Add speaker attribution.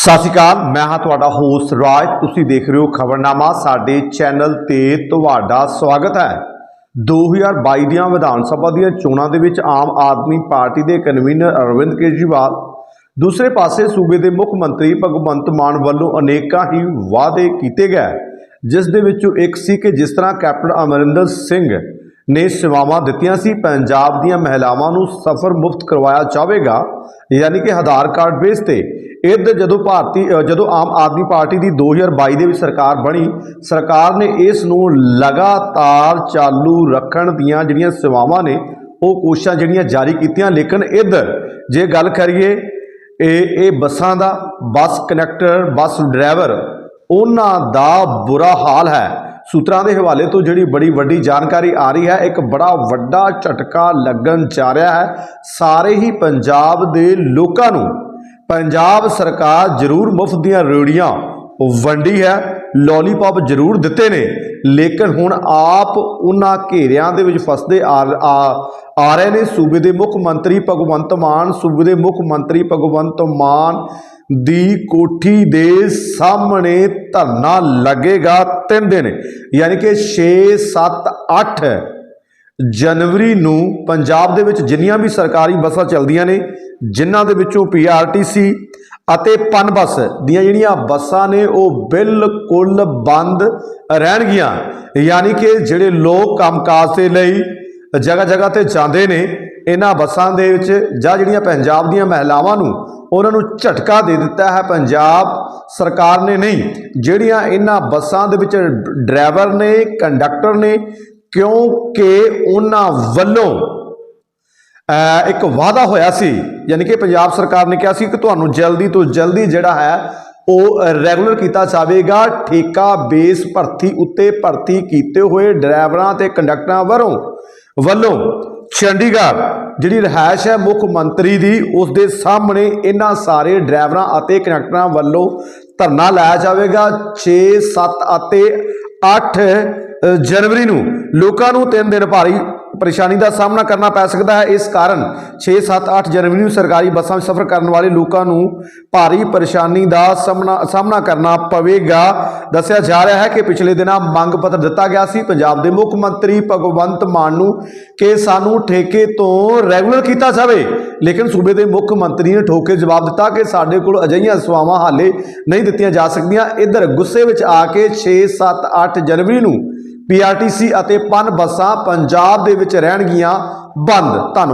Speaker 1: ਸਤਿ ਸ਼੍ਰੀ ਅਕਾਲ, ਮੈਂ ਹਾਂ ਤੁਹਾਡਾ ਹੋਸਟ ਰਾਜ। ਤੁਸੀਂ ਦੇਖ ਰਹੇ ਹੋ ਖਬਰਨਾਮਾ, ਸਾਡੇ ਚੈਨਲ ਤੇ ਤੁਹਾਡਾ ਸਵਾਗਤ ਹੈ। 2022 ਦੀਆਂ ਵਿਧਾਨ ਸਭਾ ਦੀਆਂ ਚੋਣਾਂ ਦੇ ਵਿੱਚ ਆਮ ਆਦਮੀ ਪਾਰਟੀ ਦੇ ਕਨਵੀਨਰ ਅਰਵਿੰਦ ਕੇਜਰੀਵਾਲ, ਦੂਸਰੇ ਪਾਸੇ ਸੂਬੇ ਦੇ ਮੁੱਖ ਮੰਤਰੀ ਭਗਵੰਤ ਮਾਨ ਵੱਲੋਂ ਅਨੇਕਾਂ ਹੀ ਵਾਅਦੇ ਕੀਤੇ ਗਏ, ਜਿਸ ਦੇ ਵਿੱਚੋਂ ਇੱਕ ਸੀ ਕਿ ਜਿਸ ਤਰ੍ਹਾਂ ਕੈਪਟਨ ਅਮਰਿੰਦਰ ਸਿੰਘ ਨੇ ਸੇਵਾਵਾਂ ਦਿੱਤੀਆਂ ਸੀ, ਪੰਜਾਬ ਦੀਆਂ ਮਹਿਲਾਵਾਂ ਨੂੰ ਸਫ਼ਰ ਮੁਫਤ ਕਰਵਾਇਆ ਜਾਵੇਗਾ, ਯਾਨੀ ਕਿ ਆਧਾਰ ਕਾਰਡ ਬੇਸ ਤੇ। ਇੱਧਰ ਜਦੋਂ ਭਾਰਤੀ ਜਦੋਂ ਆਮ ਆਦਮੀ ਪਾਰਟੀ ਦੀ 2022 ਦੇ ਵਿੱਚ ਸਰਕਾਰ ਬਣੀ, ਸਰਕਾਰ ਨੇ ਇਸ ਨੂੰ ਲਗਾਤਾਰ ਚਾਲੂ ਰੱਖਣ ਦੀਆਂ ਜਿਹੜੀਆਂ ਸੇਵਾਵਾਂ ਨੇ, ਉਹ ਕੋਸ਼ਿਸ਼ਾਂ ਜਿਹੜੀਆਂ ਜਾਰੀ ਕੀਤੀਆਂ। ਲੇਕਿਨ ਇੱਧਰ ਜੇ ਗੱਲ ਕਰੀਏ, ਇਹ ਇਹ ਬੱਸਾਂ ਦਾ, ਬੱਸ ਕਨੈਕਟਰ, ਬੱਸ ਡਰਾਈਵਰ, ਉਹਨਾਂ ਦਾ ਬੁਰਾ ਹਾਲ ਹੈ। ਸੂਤਰਾਂ ਦੇ ਹਵਾਲੇ ਤੋਂ ਜਿਹੜੀ ਬੜੀ ਵੱਡੀ ਜਾਣਕਾਰੀ ਆ ਰਹੀ ਹੈ, ਇੱਕ ਬੜਾ ਵੱਡਾ ਝਟਕਾ ਲੱਗਣ ਜਾ ਰਿਹਾ ਹੈ। ਸਾਰੇ ਹੀ ਪੰਜਾਬ ਦੇ ਲੋਕਾਂ ਨੂੰ ਪੰਜਾਬ ਸਰਕਾਰ ਜ਼ਰੂਰ ਮੁਫਤ ਦੀਆਂ ਰੇੜੀਆਂ ਵੰਡੀ ਹੈ ਲੋਲੀਪੌਪ ਜ਼ਰੂਰ ਦਿੱਤੇ ਨੇ, ਲੇਕਿਨ ਹੁਣ ਆਪ ਉਹਨਾਂ ਘੇਰਿਆਂ ਦੇ ਵਿੱਚ ਫਸਦੇ ਆ ਆ- ਆ ਰਹੇ ਨੇ ਸੂਬੇ ਦੇ ਮੁੱਖ ਮੰਤਰੀ ਭਗਵੰਤ ਮਾਨ, ਸੂਬੇ ਦੇ ਮੁੱਖ ਮੰਤਰੀ ਭਗਵੰਤ ਮਾਨ ਦੀ ਕੋਠੀ ਦੇ ਸਾਹਮਣੇ ਧਰਨਾ ਲੱਗੇਗਾ, ਤਿੰਨ ਦਿਨ, ਯਾਨੀ ਕਿ 6 7 8 ਜਨਵਰੀ ਨੂੰ ਪੰਜਾਬ ਦੇ ਵਿੱਚ ਜਿੰਨੀਆਂ ਵੀ ਸਰਕਾਰੀ ਬੱਸਾਂ ਚੱਲਦੀਆਂ ਨੇ, ਜਿਨ੍ਹਾਂ ਦੇ ਵਿੱਚੋਂ ਪੀਆਰਟੀਸੀ ਅਤੇ ਪਨ ਬੱਸ ਦੀਆਂ ਜਿਹੜੀਆਂ ਬੱਸਾਂ ਨੇ, ਉਹ ਬਿਲਕੁਲ ਬੰਦ ਰਹਿਣਗੀਆਂ। ਯਾਨੀ ਕਿ ਜਿਹੜੇ ਲੋਕ ਕੰਮਕਾਜ ਦੇ ਲਈ ਜਗ੍ਹਾ ਜਗ੍ਹਾ ਤੇ ਜਾਂਦੇ ਨੇ, ਇਹਨਾਂ ਬੱਸਾਂ ਦੇ ਵਿੱਚ ਜਾਂ ਜਿਹੜੀਆਂ ਪੰਜਾਬ ਦੀਆਂ ਮਹਿਲਾਵਾਂ ਨੂੰ ਉਹਨਾਂ ਨੂੰ ਝਟਕਾ ਦੇ ਦਿੱਤਾ ਹੈ ਪੰਜਾਬ ਸਰਕਾਰ ਨੇ ਨਹੀਂ। ਜਿਹੜੀਆਂ ਇਹਨਾਂ ਬੱਸਾਂ ਦੇ ਵਿੱਚ ਡਰਾਈਵਰ ਨੇ, ਕੰਡਕਟਰ ਨੇ ਕਿਉਂਕਿ ਉਹਨਾਂ ਵੱਲੋਂ ਇੱਕ ਵਾਅਦਾ ਹੋਇਆ ਸੀ, ਯਾਨੀ ਕਿ ਪੰਜਾਬ ਸਰਕਾਰ ਨੇ ਕਿਹਾ ਸੀ ਕਿ ਤੁਹਾਨੂੰ ਜਲਦੀ ਤੋਂ ਜਲਦੀ ਜਿਹੜਾ ਹੈ, ਉਹ ਰੈਗੂਲਰ ਕੀਤਾ ਜਾਵੇਗਾ। ਠੇਕਾ, ਬੇਸ ਭਰਤੀ ਉੱਤੇ ਭਰਤੀ ਕੀਤੇ ਹੋਏ ਡਰਾਈਵਰਾਂ ਤੇ ਕੰਡਕਟਰਾਂ ਵੱਲੋਂ ਵੱਲੋਂ ਚੰਡੀਗੜ੍ਹ ਜਿਹੜੀ ਰਿਹਾਇਸ਼ ਹੈ ਮੁੱਖ ਮੰਤਰੀ ਦੀ, ਉਸ ਦੇ ਸਾਹਮਣੇ ਇਹਨਾਂ ਸਾਰੇ ਡਰਾਈਵਰਾਂ ਅਤੇ ਕੰਡਕਟਰਾਂ ਵੱਲੋਂ ਧਰਨਾ ਲਾਇਆ ਜਾਵੇਗਾ। 6 7 ਅਤੇ 8 ਜਨਵਰੀ ਨੂੰ ਲੋਕਾਂ ਨੂੰ ਤਿੰਨ ਦਿਨ ਭਾਰੀ ਪਰੇਸ਼ਾਨੀ ਦਾ ਸਾਹਮਣਾ ਕਰਨਾ ਪੈ ਸਕਦਾ ਹੈ। ਇਸ ਕਾਰਨ 6 7 8 ਜਨਵਰੀ ਨੂੰ ਸਰਕਾਰੀ ਬੱਸਾਂ ਵਿੱਚ ਸਫ਼ਰ ਕਰਨ ਵਾਲੇ ਲੋਕਾਂ ਨੂੰ ਭਾਰੀ ਪਰੇਸ਼ਾਨੀ ਦਾ ਸਾਹਮਣਾ ਸਾਹਮਣਾ ਕਰਨਾ ਪਵੇਗਾ। ਦੱਸਿਆ ਜਾ ਰਿਹਾ ਹੈ ਕਿ ਪਿਛਲੇ ਦਿਨਾਂ ਮੰਗ ਪੱਤਰ ਦਿੱਤਾ ਗਿਆ ਸੀ। ਪੰਜਾਬ ਦੇ ਮੁੱਖ ਮੰਤਰੀ ਭਗਵੰਤ ਮਾਨ ਨੂੰ ਕਿ ਸਾਨੂੰ ਠੇਕੇ ਤੋਂ ਰੈਗੂਲਰ ਕੀਤਾ ਜਾਵੇ। ਲੇਕਿਨ ਸੂਬੇ ਦੇ ਮੁੱਖ ਮੰਤਰੀ ਨੇ ਠੋਕੇ ਜਵਾਬ ਦਿੱਤਾ ਕਿ ਸਾਡੇ ਕੋਲ ਅਜਿਹੀਆਂ ਸੇਵਾਵਾਂ ਹਾਲੇ ਨਹੀਂ ਦਿੱਤੀਆਂ ਜਾ ਸਕਦੀਆਂ। ਇੱਧਰ ਗੁੱਸੇ ਵਿੱਚ ਆ ਕੇ 6 7 8 ਜਨਵਰੀ ਨੂੰ ਪੀਆਰਟੀਸੀ ਅਤੇ ਪਨ ਬੱਸਾਂ ਪੰਜਾਬ ਦੇ ਵਿੱਚ ਰਹਿਣਗੀਆਂ। ਬੰਦ। ਧੰਨਵਾਦ।